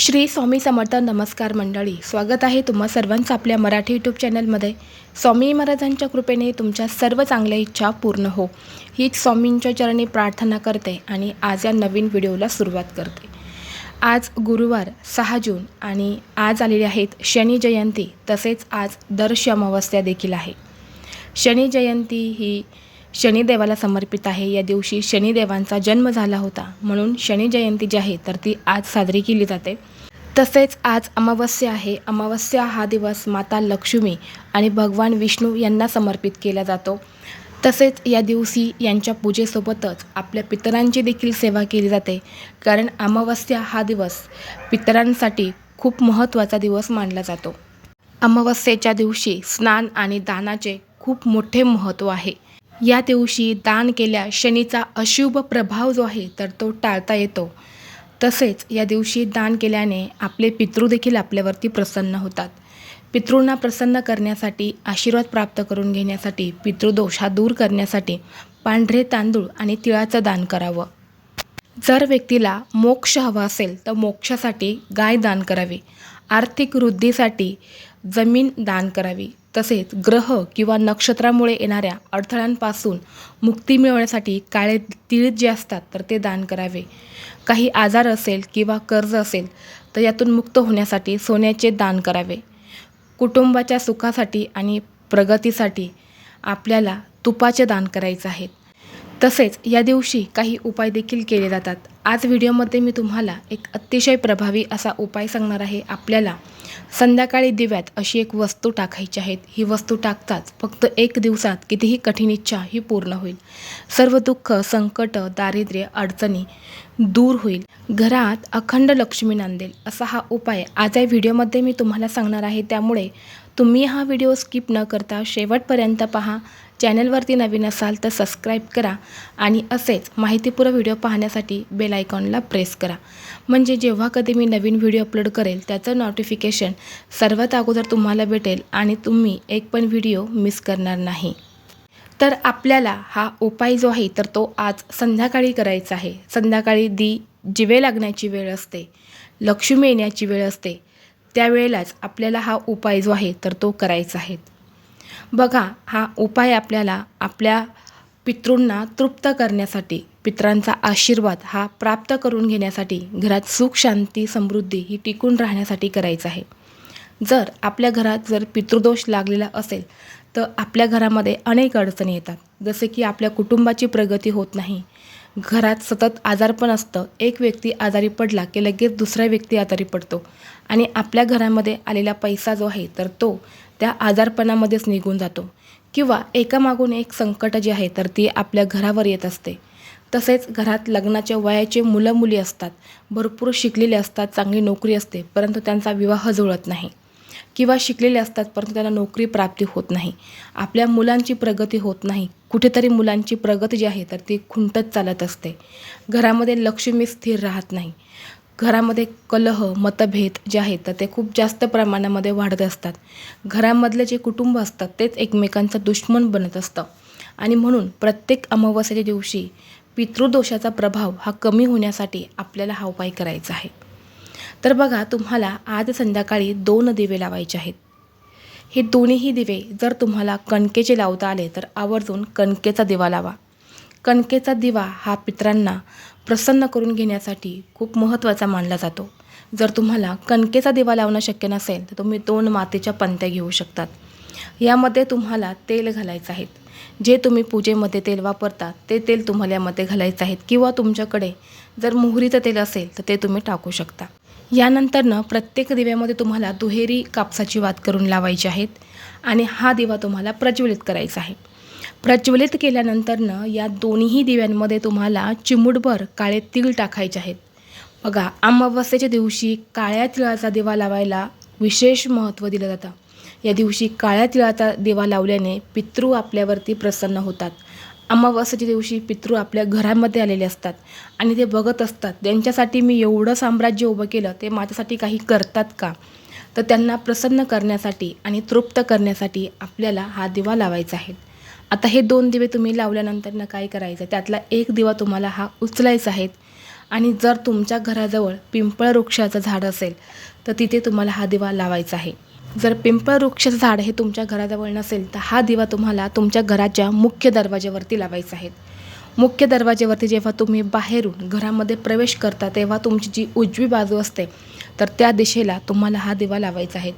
श्री स्वामी समर्थ नमस्कार मंडळी स्वागत आहे तुम्हा सर्वांचं आपल्या मराठी यूट्यूब चॅनलमध्ये. स्वामी महाराजांच्या कृपेने तुमच्या सर्व चांगल्या इच्छा पूर्ण हो. हीच स्वामींच्या चरणी प्रार्थना करते आणि आज या नवीन व्हिडिओला सुरुवात करते. आज गुरुवार सहा जून आणि आज आलेले आहेत शनी जयंती तसेच आज दर्श अमावस्या देखील आहे. शनी जयंती ही शनिदेवाला समर्पित आहे. या दिवशी शनिदेवांचा जन्म झाला होता. म्हणून शनी जयंती जी आहे तर ती आज साजरी केली जाते. तसेच आज अमावस्या आहे. अमावस्या हा दिवस माता लक्ष्मी आणि भगवान विष्णू यांना समर्पित केला जातो. तसेच या दिवशी यांच्या पूजेसोबतच आपल्या पितरांची देखील सेवा केली जाते. कारण अमावस्या हा दिवस पितरांसाठी खूप महत्त्वाचा दिवस मानला जातो. अमावस्येच्या दिवशी स्नान आणि दानाचे खूप मोठे महत्त्व आहे. या दिवशी दान केल्या शनीचा अशुभ प्रभाव जो आहे तर तो टाळता येतो. तसेच या दिवशी दान केल्याने आपले पितृदेखील आपल्यावरती प्रसन्न होतात. पितृंना प्रसन्न करण्यासाठी आशीर्वाद प्राप्त करून घेण्यासाठी पितृदोष हा दूर करण्यासाठी पांढरे तांदूळ आणि तिळाचं दान करावं. जर व्यक्तीला मोक्ष हवा असेल तर मोक्षासाठी गाय दान करावी. आर्थिक वृद्धीसाठी जमीन दान करावी. तसेच ग्रह किंवा नक्षत्रामुळे येणाऱ्या अडथळ्यांपासून मुक्ती मिळवण्यासाठी काळे तिळीत जे असतात तर ते दान करावे. काही आजार असेल किंवा कर्ज असेल तर यातून मुक्त होण्यासाठी सोन्याचे दान करावे. कुटुंबाच्या सुखासाठी आणि प्रगतीसाठी आपल्याला तुपाचे दान करायचे आहेत. तसेच या दिवशी काही उपाय देखील केले जातात. आज व्हिडिओमध्ये मी तुम्हाला एक अतिशय प्रभावी असा उपाय सांगणार आहे आपल्याला. संध्याकाळी दिव्यात अशी एक वस्तू टाकायची आहेत ही वस्तू टाकताच फक्त एक दिवसात कितीही कठीण इच्छा ही पूर्ण होईल. सर्व दुःख संकट दारिद्र्य अडचणी दूर होईल. घरात अखंड लक्ष्मी नांदेल असा हा उपाय आज या व्हिडिओमध्ये मी तुम्हाला सांगणार आहे. त्यामुळे तुम्ही हा व्हिडिओ स्किप न करता शेवटपर्यंत पहा. चॅनलवरती नवीन असाल तर सबस्क्राईब करा आणि असेच माहितीपूर्ण व्हिडिओ पाहण्यासाठी बेल आयकॉनला प्रेस करा. म्हणजे जेव्हा कधी मी नवीन व्हिडिओ अपलोड करेल त्याचं नोटिफिकेशन सर्वात अगोदर तुम्हाला भेटेल आणि तुम्ही एक पण व्हिडिओ मिस करणार नाही. तर आपल्याला हा उपाय जो आहे तर तो आज संध्याकाळी करायचा आहे. संध्याकाळी दी जिवे लागण्याची वेळ असते. लक्ष्मी येण्याची वेळ असते. त्यावेळेलाच आपल्याला हा उपाय जो आहे तर तो करायचा आहे. बघा हा उपाय आपल्याला आपल्या पितृंना तृप्त करण्यासाठी पितरांचा आशीर्वाद हा प्राप्त करून घेण्यासाठी घरात सुख शांती समृद्धी ही टिकून राहण्यासाठी करायचं आहे. जर आपल्या घरात जर पितृदोष लागलेला असेल तर आपल्या घरामध्ये अनेक अडचणी येतात. जसे की आपल्या कुटुंबाची प्रगती होत नाही घरात सतत आजारपण असतं. एक व्यक्ती आजारी पडला की लगेच दुसरा व्यक्ती आजारी पडतो. आणि आपल्या घरामध्ये आलेला पैसा जो आहे तर तो त्या आजारपणामध्येच निघून जातो. किंवा एकामागून एक संकट जे आहे तर ती आपल्या घरावर येत असते. तसेच घरात लग्नाच्या वयाचे मुलं मुली असतात. भरपूर शिकलेले असतात चांगली नोकरी असते परंतु त्यांचा विवाह जुळत नाही. किंवा शिकलेले असतात परंतु त्यांना नोकरी प्राप्ती होत नाही. आपल्या मुलांची प्रगती होत नाही. कुठेतरी मुलांची प्रगती जी आहे तर ती खुंटत चालत असते. घरामध्ये लक्ष्मी स्थिर राहत नाही. घरामध्ये कलह मतभेद जे आहेत तर ते खूप जास्त प्रमाणामध्ये वाढत असतात. घरामधले जे कुटुंब असतात तेच एकमेकांचं दुश्मन बनत असतं. आणि म्हणून प्रत्येक अमावस्याच्या दिवशी पितृदोषाचा प्रभाव हा कमी होण्यासाठी आपल्याला हा उपाय करायचा आहे. तर बघा तुम्हाला आज संध्याकाळी दोन दिवे लावायचे आहेत. हे दोन्हीही दिवे जर तुम्हाला कणकेचे लावता आले तर आवर्जून कणकेचा दिवा लावा. कणकेचा दिवा हा पितरांना प्रसन्न करून घेण्यासाठी खूप महत्त्वाचा मानला जातो. जर तुम्हाला कणकेचा दिवा लावणं शक्य नसेल तर तुम्ही दोन मातीच्या पंत्या घेऊ शकतात. यामध्ये तुम्हाला तेल घालायचं आहे. जे तुम्ही पूजेमध्ये तेल वापरता ते तेल तुम्हाला यामध्ये घालायचं आहे. किंवा तुमच्याकडे जर मोहरीचं तेल असेल तर ते तुम्ही टाकू शकता. यानंतरनं प्रत्येक दिव्यामध्ये तुम्हाला दुहेरी कापसाची वात करून लावायची आहेत आणि हा दिवा तुम्हाला प्रज्वलित करायचा आहे. प्रज्वलित केल्यानंतरनं या दोन्ही दिव्यांमध्ये तुम्हाला चिमूटभर काळे तीळ टाकायचे आहेत. बघा अमावस्येच्या दिवशी काळ्या तिळाचा दिवा लावायला विशेष महत्त्व दिलं जातं. या दिवशी काळ्या तिळाचा दिवा लावल्याने पितृ आपल्यावरती प्रसन्न होतात. अमावास्याच्या दिवशी पितृ आपल्या घरामध्ये आलेले असतात आणि ते बघत असतात त्यांच्यासाठी मी एवढं साम्राज्य उभं केलं ते माझ्यासाठी काही करतात का? तर त्यांना प्रसन्न करण्यासाठी आणि तृप्त करण्यासाठी आपल्याला हा दिवा लावायचा आहे. आता हे दोन दिवे तुम्ही लावल्यानंतर ना काय करायचं? त्यातला एक दिवा तुम्हाला हा उचलायचा आहे आणि जर तुमच्या घराजवळ पिंपळ वृक्षाचं झाड असेल तर तिथे तुम्हाला हा दिवा लावायचा आहे. जर पिंपळ वृक्षाचं झाड हे तुमच्या घराजवळ नसेल तर हा दिवा तुम्हाला तुमच्या घराच्या मुख्य दरवाज्यावरती लावायचा आहे. मुख्य दरवाज्यावरती जेव्हा तुम्ही बाहेरून घरामध्ये प्रवेश करता तेव्हा तुमची जी उजवी बाजू असते तर त्या दिशेला तुम्हाला हा दिवा लावायचा आहे.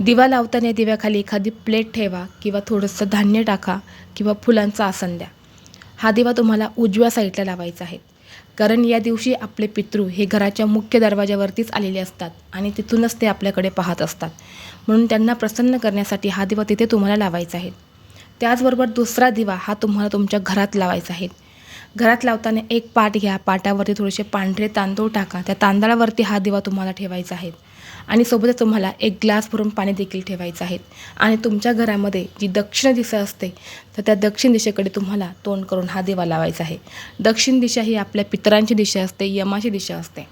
दिवा लावताना दिव्याखाली एखादी प्लेट ठेवा किंवा थोडंसं धान्य टाका किंवा फुलांचं आसन द्या. हा दिवा तुम्हाला उजव्या साईडला लावायचा आहे. कारण या दिवशी आपले पितृ हे घराच्या मुख्य दरवाज्यावरतीच आलेले असतात आणि तिथूनच ते आपल्याकडे पाहत असतात. म्हणून त्यांना प्रसन्न करण्यासाठी हा दिवा तिथे तुम्हाला लावायचा आहे. त्याचबरोबर दुसरा दिवा हा तुम्हाला तुमच्या घरात लावायचा आहे. घरात लावताना एक पाट घ्या पाटावरती थोडेसे पांढरे तांदूळ टाका त्या तांदळावरती हा दिवा तुम्हाला ठेवायचा आहे. आणि सोबतच तुम्हाला एक ग्लास भरून पाणी देखील ठेवायचं आहे. आणि तुमच्या घरामध्ये जी दक्षिण दिशा असते तर त्या दक्षिण दिशेकडे तुम्हाला तोंड करून हा दिवा लावायचा आहे. दक्षिण दिशा ही आपल्या पितरांची दिशा असते यमाची दिशा असते.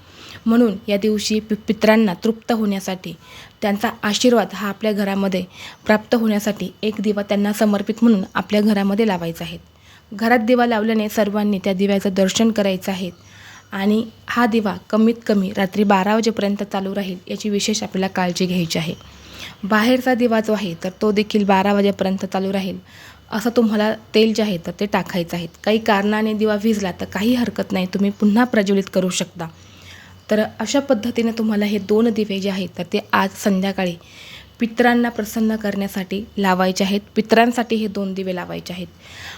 म्हणून या दिवशी पि पितरांना तृप्त होण्यासाठी त्यांचा आशीर्वाद हा आपल्या घरामध्ये प्राप्त होण्यासाठी एक दिवा त्यांना समर्पित म्हणून आपल्या घरामध्ये लावायचा आहे. घरात दिवा लावल्याने सर्वांनी त्या दिव्याचं दर्शन करायचं आहे आणि हा दिवा कमीत कमी रात्री बारा वाजेपर्यंत चालू राहील याची विशेष आपल्याला काळजी घ्यायची आहे. बाहेरचा दिवा जो आहे तर तो देखील बारा वाजेपर्यंत चालू राहील. असं तुम्हाला तेल जे आहे तर ते टाकायचं आहे. काही कारणाने दिवा विजला तर काही हरकत नाही. तुम्ही पुन्हा प्रज्वलित करू शकता. तर अशा पद्धतीने तुम्हाला हे दोन दिवे जे आहेत तर ते आज संध्याकाळी पितरांना प्रसन्न करण्यासाठी लावायचे आहेत. पितरांसाठी हे दोन दिवे लावायचे आहेत.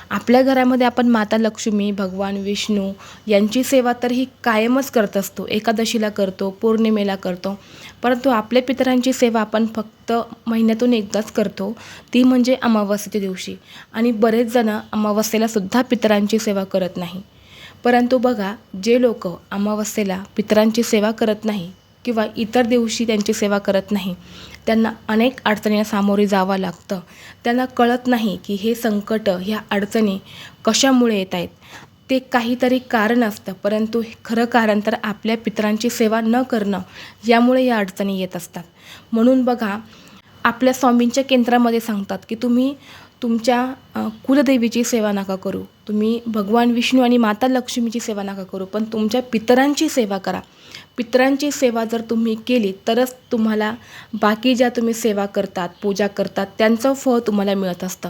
आपल्या घरामध्ये आपण माता लक्ष्मी भगवान विष्णू यांची सेवा तर ही कायमच करत असतो. एकादशीला करतो पौर्णिमेला करतो. परंतु आपल्या पितरांची सेवा आपण फक्त महिन्यातून एकदाच करतो. ती म्हणजे अमावस्येच्या दिवशी. आणि बरेच जण अमावस्येला सुद्धा पितरांची सेवा करत नाही. परंतु बघा जे लोक अमावस्येला पितरांची सेवा करत नाही किंवा इतर दिवशी त्यांची सेवा करत नाही त्यांना अनेक अडचणींना सामोरे जावं लागतं. त्यांना कळत नाही की हे संकट ह्या अडचणी कशामुळे येत आहेत. ते काहीतरी कारण असतं परंतु हे खरं कारण तर आपल्या पितरांची सेवा न करणं यामुळे या अडचणी येत असतात. म्हणून बघा आपल्या स्वामींच्या केंद्रामध्ये सांगतात की तुम्ही तुमच्या कुलदेवीची सेवा नका करू. तुम्ही भगवान विष्णू आणि माता लक्ष्मीची सेवा नका करू पण तुमच्या पितरांची सेवा करा. पितरांची सेवा जर तुम्ही केली तरच तुम्हाला बाकी ज्या तुम्ही सेवा करतात पूजा करतात त्यांचं फळ तुम्हाला मिळत असतं.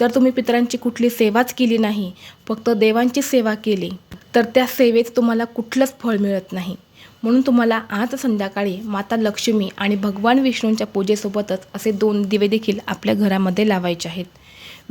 जर तुम्ही पितरांची कुठली सेवाच केली नाही फक्त देवांची सेवा केली तर त्या सेवेत तुम्हाला कुठलंच फळ मिळत नाही. म्हणून तुम्हाला आज संध्याकाळी माता लक्ष्मी आणि भगवान विष्णूंच्या पूजेसोबतच असे दोन दिवे देखील आपल्या घरामध्ये लावायचे आहेत.